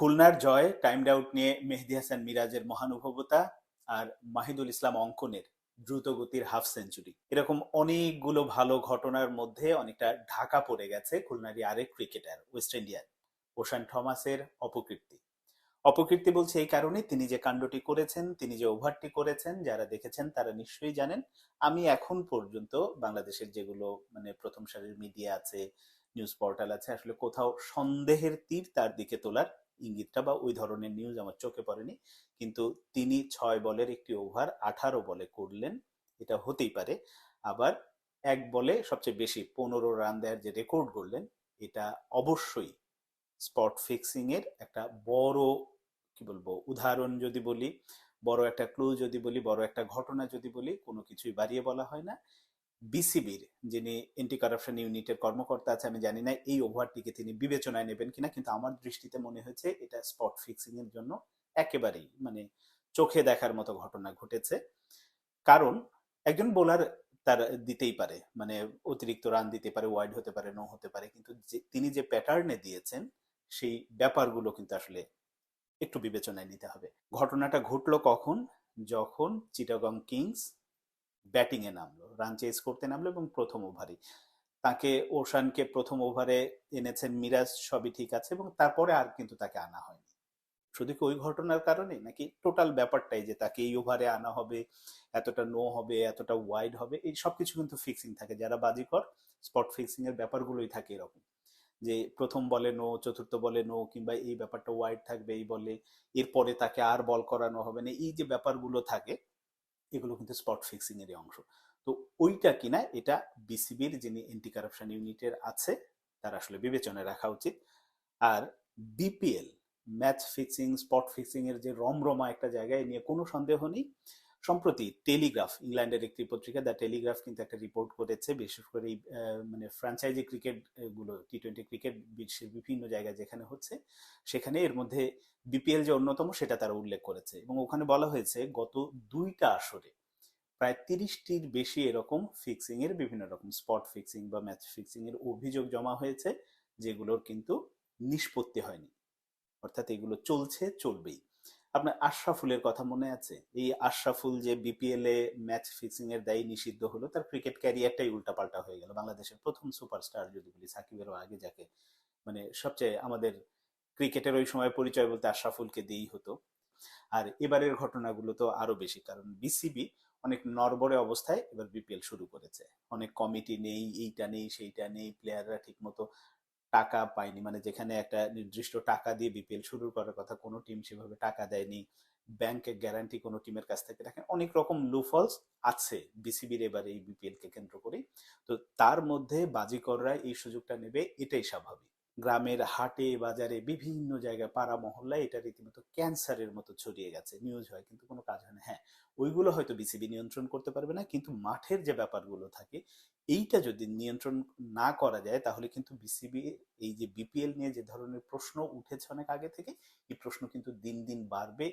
খুলনার জয় time out নিয়ে মেহেদি হাসান মিরাজের মহানুভবতা আর মাহিদুল ইসলাম অঙ্কনের দ্রুত গতির হাফ সেঞ্চুরি এরকম অনেকগুলো ভালো ঘটনার মধ্যে অনেকটা ঢাকা পড়ে গেছে খুলনারই আরেক ক্রিকেটার ওয়েস্ট ইন্ডিয়ান ওশান থমাসের অপকীর্তি। অপকীর্তি বলছে এই কারণে তিনি যে কাণ্ডটি করেছেন, তিনি যে ওভারটি করেছেন, যারা দেখেছেন তারা নিশ্চয়ই জানেন, আমি এখন পর্যন্ত বাংলাদেশের যেগুলো মানে প্রথম সারির মিডিয়া আছে নিউজ পোর্টাল আছে, আসলে কোথাও সন্দেহের তীর তার দিকে তোলার ইঙ্গিতটা বা ওই ধরনের নিউজ আমার চোখে পড়েনি। কিন্তু তিনি ছয় বলের একটি ওভার আঠারো বলে করলেন, এটা হতেই পারে। আবার এক বলে সবচেয়ে বেশি পনেরো রান দেওয়ার যে রেকর্ড করলেন এটা অবশ্যই স্পট ফিক্সিং এর একটা বড়, কি বলব, উদাহরণ যদি বলি, বড় একটা ক্লু যদি বলি, বড় একটা ঘটনা যদি বলি, কোনো কিছুই বাড়িয়ে বলা হয় না। বিসিবির যিনি এন্টি কারাপশন ইউনিটের কর্মকর্তা আছে আমি জানি না এই ওভারটিকে তিনি বিবেচনায় নেবেন কিনা, কিন্তু আমার দৃষ্টিতে মনে হয়েছে এটা স্পট ফিক্সিং এর জন্য একেবারেই মানে চোখে দেখার মতো ঘটনা ঘটেছে। কারণ একজন বোলার তার দিতেই পারে মানে অতিরিক্ত রান দিতে পারে ওয়াইড হতে পারে নো হতে পারে, কিন্তু তিনি যে প্যাটার্নে দিয়েছেন, সেই ব্যাপারগুলো কিন্তু আসলে একটু বিবেচনায় নিতে হবে। ঘটনাটা ঘটলো কখন? যখন চিটাগং কিংস ব্যাটিং এ নামলো রান চেস করতে নামলো এবং প্রথম ওভারই তাকে ওশানকে প্রথম ওভারে এনেছেন মিরাজ, সবই ঠিক আছে এবং তারপরে আর কিন্তু তাকে আনা হয়নি। শুধু কি ওই ঘটনার কারণে নাকি টোটাল ব্যাপারটাই যে তাকে এই ওভারে আনা হবে, এতটা নো হবে, এতটা ওয়াইড হবে, এই সবকিছু কিন্তু ফিক্সিং থাকে। যারা বাজিকর স্পট ফিক্সিং এর ব্যাপারগুলোই থাকে এরকম। যে প্রথম বলে নো চতুর্থ বলে নো কিংবা এই ব্যাপারটা ওয়াইড থাকবে, এই বলে, এরপরে তাকে আর বল করানো হবে না, এই যে ব্যাপারগুলো থাকে এগুলো কিন্তু স্পট ফিক্সিং এর অংশ। তো ওইটা কিনা, এটা বিসিবির যিনি এন্টি কারাপশন ইউনিটের আছে, তার আসলে বিবেচনায় রাখা উচিত। আর BPL match fixing spot fixing এর যে রমরমা একটা জায়গায় নিয়ে কোনো সন্দেহ নেই। সম্প্রতি টেলিগ্রাফ, ইংল্যান্ডের একটি পত্রিকা, দ্য টেলিগ্রাফ কিন্তু একটা রিপোর্ট করেছে, বিশেষ করে এই মানে ফ্র্যাঞ্চাইজি ক্রিকেটগুলো টি টোয়েন্টি ক্রিকেট বিশ্বের বিভিন্ন জায়গায় যেখানে হচ্ছে, সেখানে এর মধ্যে বিপিএল যে অন্যতম, সেটা তারা উল্লেখ করেছে। এবং ওখানে বলা হয়েছে, গত দুইটা আসরে প্রায় তিরিশটির বেশি এরকম ফিক্সিং এর বিভিন্ন রকম স্পট ফিক্সিং বা ম্যাচ ফিক্সিং এর অভিযোগ জমা হয়েছে, যেগুলোর কিন্তু নিষ্পত্তি হয়নি। অর্থাৎ এগুলো চলছে, চলবেই। আপনার আশরাফুলের কথা মনে আছে? এই আশরাফুল যে বিপিএল এ ম্যাচ ফিক্সিং এর দায়ী নিষিদ্ধ হলো, তার ক্রিকেট ক্যারিয়ারটাই উল্টাপাল্টা হয়ে গেল। বাংলাদেশের প্রথম সুপারস্টার যদি বলি সাকিবেরও আগে যাকে মানে সবচেয়ে আমাদের ক্রিকেটের ওই সময় পরিচয় বলতে আশরাফুলকে দিয়েই হতো। আর এবারের ঘটনাগুলো তো আরও বেশি, কারণ বিসিবি অনেক নরবরে অবস্থায় এবার বিপিএল শুরু করেছে। অনেক কমিটি নেই, এইটা নেই, সেইটা নেই প্লেয়াররা ঠিক মতো টাকা পায়নি। মানে যেখানে একটা নির্দিষ্ট টাকা দিয়ে বিপিএল শুরু করার কথা কোনো টিম সেভাবে টাকা দেয়নি। ব্যাংকের গ্যারান্টি কোনো টিমের কাছ থেকে দেখেন অনেক রকম লুফলস আছে বিসিবির এবার এই বিপিএল কে কেন্দ্র করে তো তার মধ্যে বাজিকররা এই সুযোগটা নেবে এটাই স্বাভাবিক। গ্রামের হাটে, বাজারে বিভিন্ন জায়গায়, পাড়া, মহল্লায় এটা রীতিমতো ক্যান্সারের মতো ছড়িয়ে গেছে। নিউজ হয়, কিন্তু কোনো কাজ হয় না। হ্যাঁ ওইগুলো হয়তো বিসিবি নিয়ন্ত্রণ করতে পারবে না, কিন্তু মাঠের যে ব্যাপারগুলো থাকে, এইটা যদি নিয়ন্ত্রণ না করা যায়, তাহলে কিন্তু বিসিবি এই যে বিপিএল নিয়ে যে ধরনের প্রশ্ন উঠেছে অনেক আগে থেকে এই প্রশ্ন কিন্তু দিন দিন বাড়বে